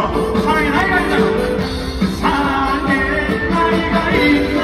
사랑의 나이가 있다. 사랑의 나이가 있다